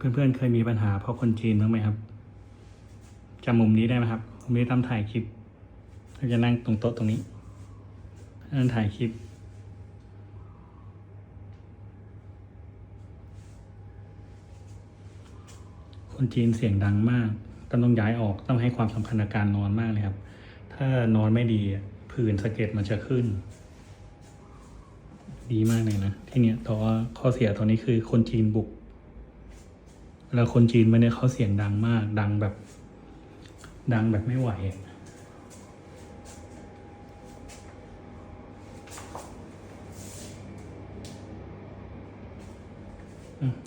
เพื่อนๆ เคยมีปัญหาเพราะคนจีนบ้างไหมครับจำมุมนี้ได้ไหมครับผมนี้ทำถ่ายคลิปเราจะนั่งตรงโต๊ะตรงนี้นั่งถ่ายคลิป คนจีนเสียงดังมากต้องต้องย้ายออกต้องให้ความสำคัญกับการนอนมากเลยครับ ถ้านอนไม่ดีผื่นสะเก็ดมันจะขึ้น ดีมากเลยนะ ที่เนี้ยแต่ว่าข้อเสียตอนนี้คือคนจีนบุก แล้วคนจีนมาเนี่ยเขาเสียงดังมาก ดังแบบ ดังแบบไม่ไหว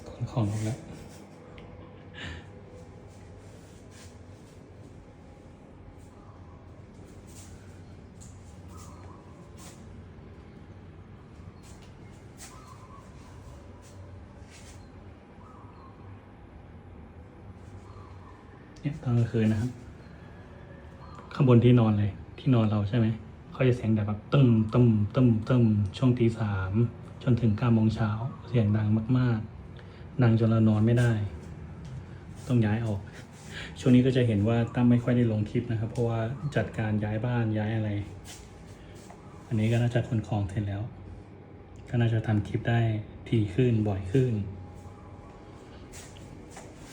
ของออกแล้ว เนี่ยตอนกลางคืนนะครับ ข้างบนที่นอนเลย ที่นอนเราใช่ไหมเขาจะเสียงแบบตึ้มตึ้มตึ้มตึ้มช่วงตีสามจนถึงเก้าโมงเช้าเสียงดังมากๆดังจนเรานอนไม่ได้ ต้องย้ายออก ช่วงนี้ก็จะเห็นว่าตั้มไม่ค่อยได้ลงคลิปนะครับ เพราะว่าจัดการย้ายบ้านย้ายอะไร อันนี้ก็น่าจะขนของเสร็จแล้ว ก็น่าจะทำคลิปได้ทีขึ้นบ่อยขึ้น